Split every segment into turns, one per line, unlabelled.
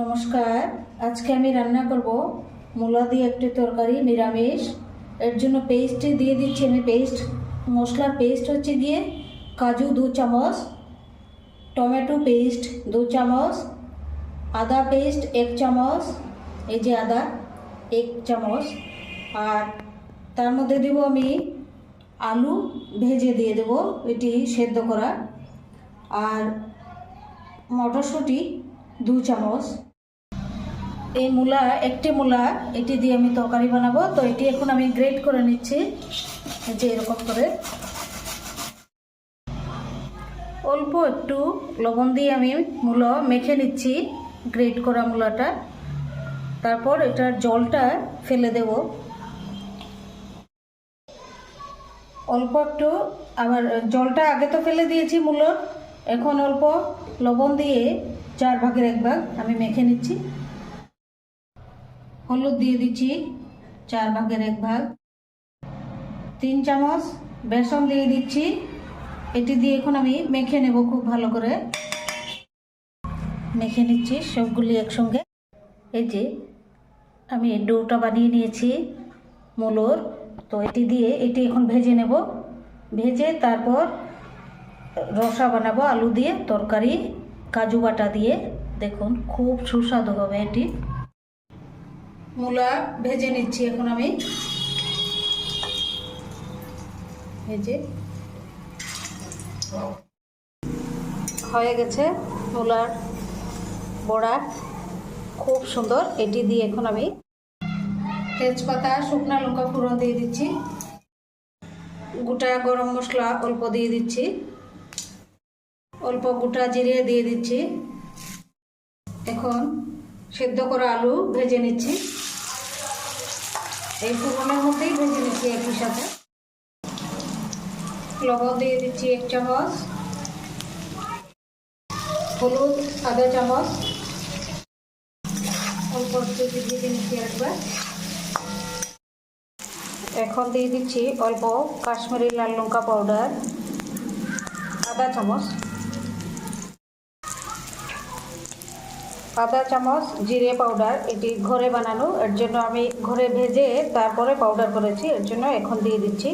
নমস্কার। আজকে আমি রান্না করব মূলা দিয়ে একটি তরকারি, নিরামিষ। এর জন্য পেস্ট দিয়ে দিচ্ছি আমি পেস্ট মশলার পেস্ট হচ্ছে গিয়ে কাজু দু চামচ, টমেটো পেস্ট দু চামচ, আদা পেস্ট এক চামচ, এই যে আদা, এক চামচ। আর তার মধ্যে দেবো আমি আলু ভেজে দিয়ে দেবো, এটি সেদ্ধ করা। আর মটরশুঁটি দু চামচ। এই মূলা, একটি মূলা, এটি দিয়ে আমি তরকারি বানাবো। তো এটি এখন আমি গ্রেট করে নিচ্ছি যে এরকম করে। অল্প একটু লবণ দিয়ে আমি মূলা মেখে নিচ্ছি, গ্রেট করা মূলাটা। তারপর এটার জলটা ফেলে দেব। অল্প একটু আবার জলটা আগে তো ফেলে দিয়েছি মূলো, এখন অল্প লবণ দিয়ে চার ভাগের এক ভাগ আমি মেখে নিচ্ছি। হলুদ দিয়ে দিচ্ছি। চার ভাগের এক ভাগ। তিন চামচ বেসন দিয়ে দিচ্ছি। এটি দিয়ে এখন আমি মেখে নেব খুব ভালো করে। মেখে নিচ্ছি সবগুলি একসঙ্গে। এই যে আমি ডোটা বানিয়ে নিয়েছি মূলোর। তো এটি দিয়ে এটি এখন ভেজে নেব। ভেজে তারপর রসা বানাবো আলু দিয়ে, তরকারি, কাজু বাটা দিয়ে। দেখুন, খুব সুস্বাদু হবে এটি। মূলা ভেজে নিচ্ছি এখন আমি। ভেজে হয়ে গেছে মূলার বড়া। খুব সুন্দর। এটি দিয়ে এখন আমি তেজপাতা, শুকনা লঙ্কা ফোড়ন দিয়ে দিচ্ছি। গোটা গরম মশলা অল্প দিয়ে দিচ্ছি। অল্প গোটা জিরে দিয়ে দিচ্ছি। এখন সেদ্ধ করা আলু ভেজে নিচ্ছি। এই ফোড়নের মধ্যেই ভেজে নিচ্ছি একই সাথে। লবণ দিয়ে দিচ্ছি এক চামচ। হলুদ, আধা চামচ। অল্প ভেজে নিচ্ছি একবার। এখন দিয়ে দিচ্ছি অল্প কাশ্মীরি লাল লঙ্কা পাউডার আধা চামচ। আধা চামচ, জিরে পাউডার এটি ঘরে বানানো। এর জন্য আমি ঘরে ভেজে তারপরে পাউডার করেছি। এর জন্য এখন দিয়ে দিচ্ছি।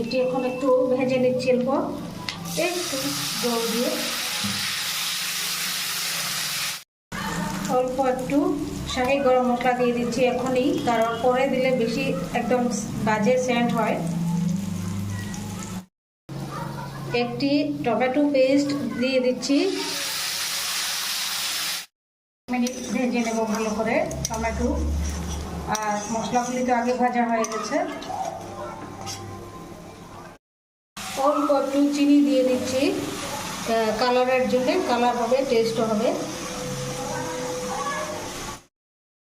এটি এখন একটু ভেজে নিচ্ছি অল্প। একটু জল দিয়ে। অল্প একটু শাহি গরম মশলা দিয়ে দিচ্ছি এখনই। কারণ পরে দিলে বেশি একদম বাজে সেন্ট হয়। একটি টমেটো পেস্ট দিয়ে দিচ্ছি। মিনিট ভেজে নেব ভালো করে টমেটো। আর মশলাগুলি তো আগে ভাজা হয়ে গেছে। অল্প একটু চিনি দিয়ে দিচ্ছি। কালারের জন্য কালার হবে টেস্ট হবে।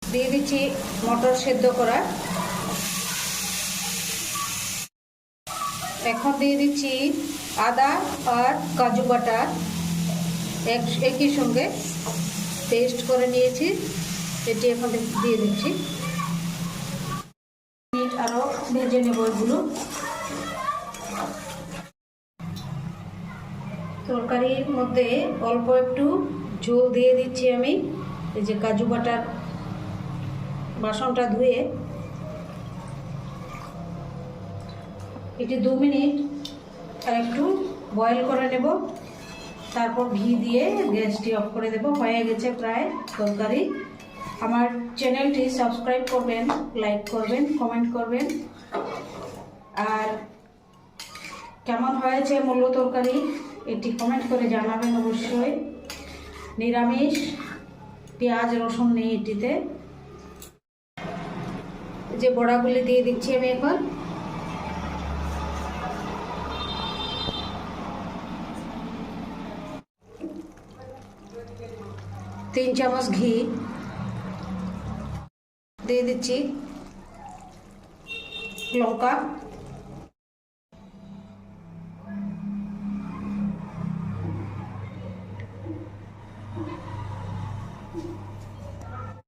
দিয়ে দিচ্ছি মটর সেদ্ধ করা। এখন দিয়ে দিচ্ছি আদা আর কাজু বাটা এক, একই সঙ্গে পেস্ট করে নিয়েছি। এটি এখন দিয়ে দিচ্ছি। মিনিট আরও ভেজে নেব এগুলো। তরকারির মধ্যে অল্প একটু ঝোল দিয়ে দিচ্ছি আমি। এই যে কাজু বাটার বাসনটা ধুয়ে। এটি দু মিনিট আর একটু বয়েল করে নেব। তারপর ঘি দিয়ে গ্যাসটি অফ করে দেব। হয়ে গেছে প্রায় তরকারি। আমার চ্যানেলটি সাবস্ক্রাইব করবেন লাইক করবেন কমেন্ট করবেন। আর কেমন হয়েছে মূল্য তরকারি, এটি কমেন্ট করে জানাবেন অবশ্যই। নিরামিষ, পেঁয়াজ, রসুন নেই এটিতে। যে বড়াগুলি দিয়ে দিচ্ছি আমি এখন। তিন চামচ ঘি দিয়ে দিচ্ছি লঙ্কা